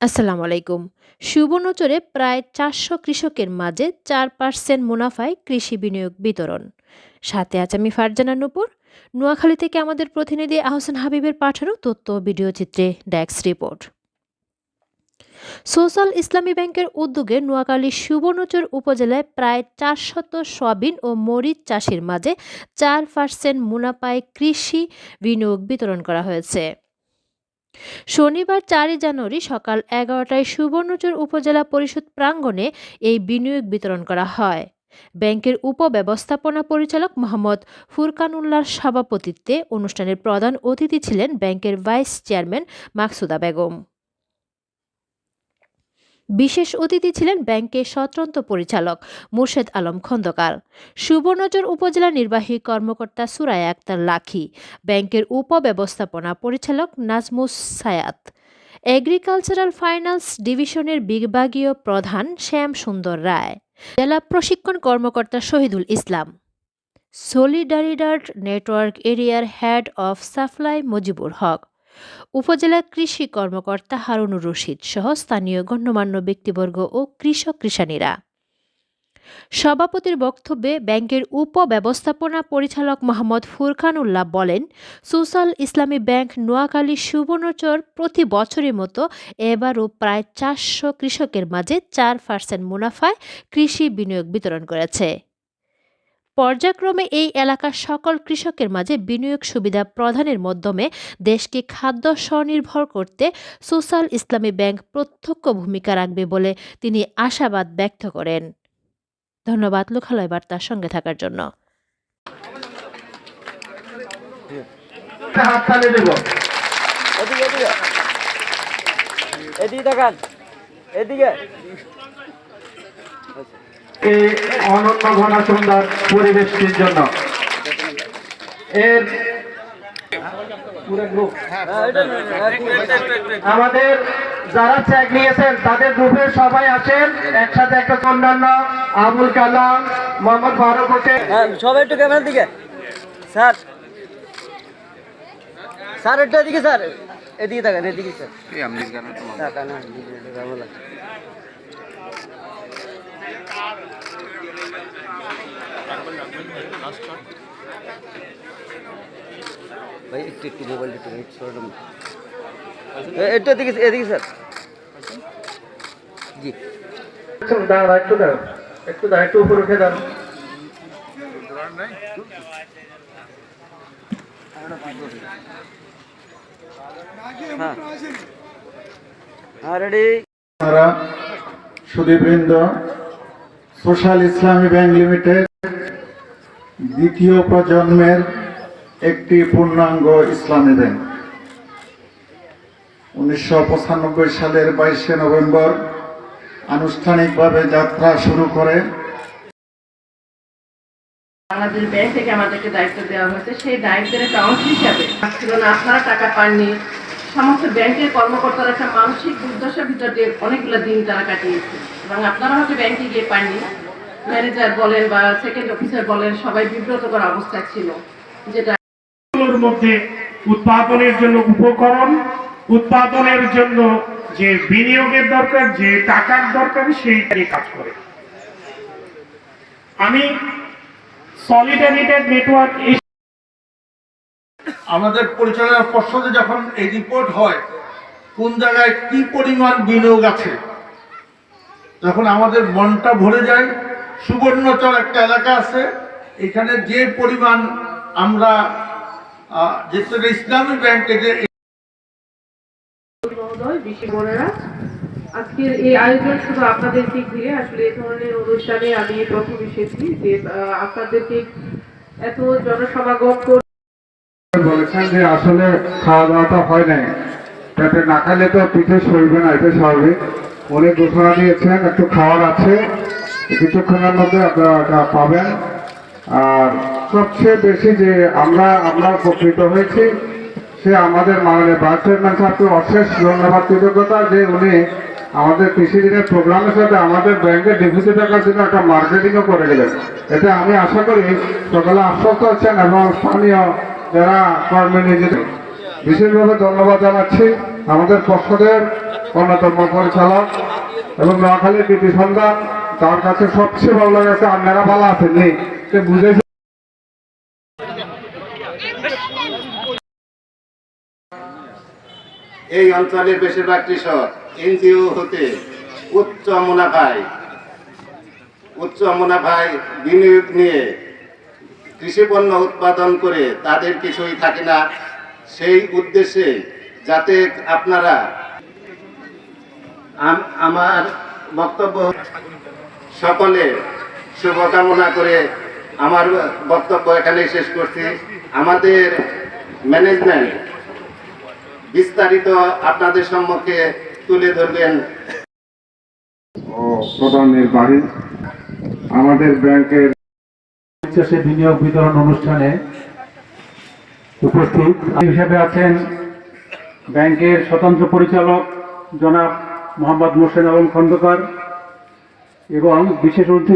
আসসালামু আলাইকুম। সুবর্ণচরে প্রায় চারশো কৃষকের মাঝে চার পার্সেন্ট মুনাফায় কৃষি বিনিয়োগ বিতরণ। সাথে আছে আমি ফারজানা নুপুর। নোয়াখালী থেকে আমাদের প্রতিনিধি আহসান হাবিবের পাঠানো তথ্য ভিডিও চিত্রে ডেস্ক রিপোর্ট। সোশ্যাল ইসলামী ব্যাংকের উদ্যোগে নোয়াখালী সুবর্ণচর উপজেলায় প্রায় চারশত সয়াবিন ও মরিচ চাষির মাঝে চার পার্সেন্ট মুনাফায় কৃষি বিনিয়োগ বিতরণ করা হয়েছে। শনিবার চারই জানুয়ারি সকাল এগারোটায় সুবর্ণচর উপজেলা পরিষদ প্রাঙ্গণে এই বিনিয়োগ বিতরণ করা হয়। ব্যাংকের উপব্যবস্থাপনা পরিচালক মোহাম্মদ ফুরকানুল্লাহর সভাপতিত্বে অনুষ্ঠানের প্রধান অতিথি ছিলেন ব্যাংকের ভাইস চেয়ারম্যান মাকসুদা বেগম। বিশেষ অতিথি ছিলেন ব্যাংকের স্বতন্ত্র পরিচালক মুর্শেদ আলম খন্দকার। সুবর্ণচর উপজেলা নির্বাহী কর্মকর্তা সুরায়া আক্তার লাখি, ব্যাংকের উপব্যবস্থাপনা পরিচালক নাজমুস সায়াত। এগ্রিকালচারাল ফাইন্যান্স ডিভিশনের বিভাগীয় প্রধান শ্যাম সুন্দর রায়। জেলা প্রশিক্ষণ কর্মকর্তা শহীদুল ইসলাম। সলিডারিডার্ট নেটওয়ার্ক এরিয়ার head of supply Mujibur Haque. উপজেলা কৃষি কর্মকর্তা হারুনুর রশিদ সহ স্থানীয় গণ্যমান্য ব্যক্তিবর্গ ও কৃষক কৃষানীরা সভাপতির বক্তব্যে ব্যাংকের উপব্যবস্থাপনা পরিচালক মোহাম্মদ ফুরখান উল্লাহ বলেন, সোশ্যাল ইসলামী ব্যাংক নোয়াখালী সুবর্ণচর প্রতি বছরের মতো এবারও প্রায় চারশো কৃষকের মাঝে চার পার্সেন্ট মুনাফায় কৃষি বিনিয়োগ বিতরণ করেছে। পর্যায়ক্রমে এই এলাকার সকল কৃষকের মাঝে বিনিয়োগ সুবিধা প্রদানের মাধ্যমে দেশকে খাদ্য স্বনির্ভর করতে সোশ্যাল ইসলামী ব্যাংক প্রত্যক্ষ ভূমিকা রাখবে বলে তিনি আশাবাদ ব্যক্ত করেন। ধন্যবাদ লোকালয় বার্তার সঙ্গে থাকার জন্য। এদিকে এদিকে এদিকে দেখান এদিকে এই অনন্য ঘন সুন্দর পরিবেশটির জন্য এর হ্যাঁ, হ্যাঁ। আমাদের যারা চেক নিয়েছেন তাদের গ্রুপের সবাই আসেন একসাথে একটা অন্যান্য আবুল কালাম মোহাম্মদ ফারুক হোসেন হ্যাঁ সবাই একটু ক্যামেরার দিকে স্যার স্যার একটু এদিকে স্যার এদিকে থাকেন এদিকে স্যার টাকা না, এদিকে, এদিকে, ভালো লাগে। ভাই একটু একটু মোবাইল একটু একটু এদিকে এদিকে স্যার। জি। দাঁড়া একটু দাঁড়া একটু দাঁড়া একটু উপরে উঠে দাঁড়া রেডি আপনারা সুদীবৃন্দ সোশ্যাল ইসলামী ব্যাংক লিমিটেড। দ্বিতীয় প্রজন্মের একটি পূর্ণাঙ্গ ইসলামী ব্যাংক উনিশশো পঁচানব্বই সালের বাইশে নভেম্বর আনুষ্ঠানিকভাবে যাত্রা শুরু করে। বাংলাদেশ ব্যাংক থেকে আমাদেরকে দায়িত্ব দেওয়া হয়েছে। সেই দায়িত্বের একটা অংশ হিসাবে ছিল না, আপনারা টাকা পাননি। সমস্ত ব্যাংকের কর্মকর্তারা একটা মানসিক দুর্দশার ভিতর দিয়ে অনেকগুলো দিন তারা কাটিয়েছে। এবং আপনারা হয়তো ব্যাংকে গিয়ে পাননি। ম্যানেজার বলেন বা সেকেন্ড অফিসার বলেন সবাই বিব্রতকর অবস্থায় ছিল। যেটা মধ্যে উৎপাদনের জন্য উপকরণ উৎপাদনের জন্য যে বিনিয়োগের দরকার যে টাকার দরকার সেইটাই কাজ করে। আমি সলিডারিটেড নেটওয়ার্ক আমাদের পরিচালনা পর্ষদে যখন এই রিপোর্ট হয় কোন জায়গায় কি পরিমাণ বিনিয়োগ আছে তখন আমাদের মনটা ভরে যায়। সুবর্ণচর একটা এলাকা আছে। এখানে যে পরিমাণ আমরা আহ, ইসলামী ব্যাংক বিশি আজকের এই আয়োজন শুধু আপনাদেরকে ঘিরে আসলে এই ধরনের অনুষ্ঠানে আমি প্রথম এসেছি যে আহ, আপনাদেরকে এত জনসমাগম করে বলেছেন যে আসলে খাওয়া দাওয়াটা হয় নাই। পেটে না খাইলে তো পিঠে সইবে না এটা স্বাভাবিক। উনি ঘোষণা দিয়েছেন একটু খাওয়ার আছে। কিছুক্ষণের মধ্যে আপনারা ওটা পাবেন। আর সবচেয়ে বেশি যে আমরা আমরা উপকৃত হয়েছি, সে আমাদের মাননীয় ভাইস চেয়ারম্যান সাহেবকে অশেষ ধন্যবাদ, কৃতজ্ঞতা যে উনি আমাদের কৃষি দিনের প্রোগ্রামের সাথে আমাদের ব্যাংকের ডিপোজিট টাকার জন্য একটা মার্কেটিংও করে গেলেন। এটা আমি আশা করি সকলে আশ্বস্ত হচ্ছেন এবং স্থানীয় যারা কর্মী নিজেদের বিশেষভাবে ধন্যবাদ জানাচ্ছি আমাদের পর্ষদের অন্যতম পরিচালক এবং নোয়াখালীর কৃতি সন্তান তার কাছে সবচেয়ে ভালো লাগছে আপনারা ভালো আছেন এই অঞ্চলের বেশিরভাগ কৃষক এনজিও হতে উচ্চ মুনাফায় উচ্চ মুনাফায় বিনিয়োগ নিয়ে কৃষি পণ্য উৎপাদন করে তাদের কিছুই থাকে না। সেই উদ্দেশ্যে যাতে আপনারা আমার বক্তব্য সকলে শুভকামনা করে আমার বক্তব্য এখানেই শেষ করছি। আমাদের ম্যানেজমেন্ট বিস্তারিত আপনাদের সম্মুখে তুলে ধরবেন। ও প্রধান নির্বাহী আমাদের ব্যাংকের বিনিয়োগ বিতরণ অনুষ্ঠানে উপস্থিত। হিসেবে আছেন ব্যাংকের স্বতন্ত্র পরিচালক জনাব মোহাম্মদ মোসেন আলম খন্দকার এবং বিশেষ অতিথি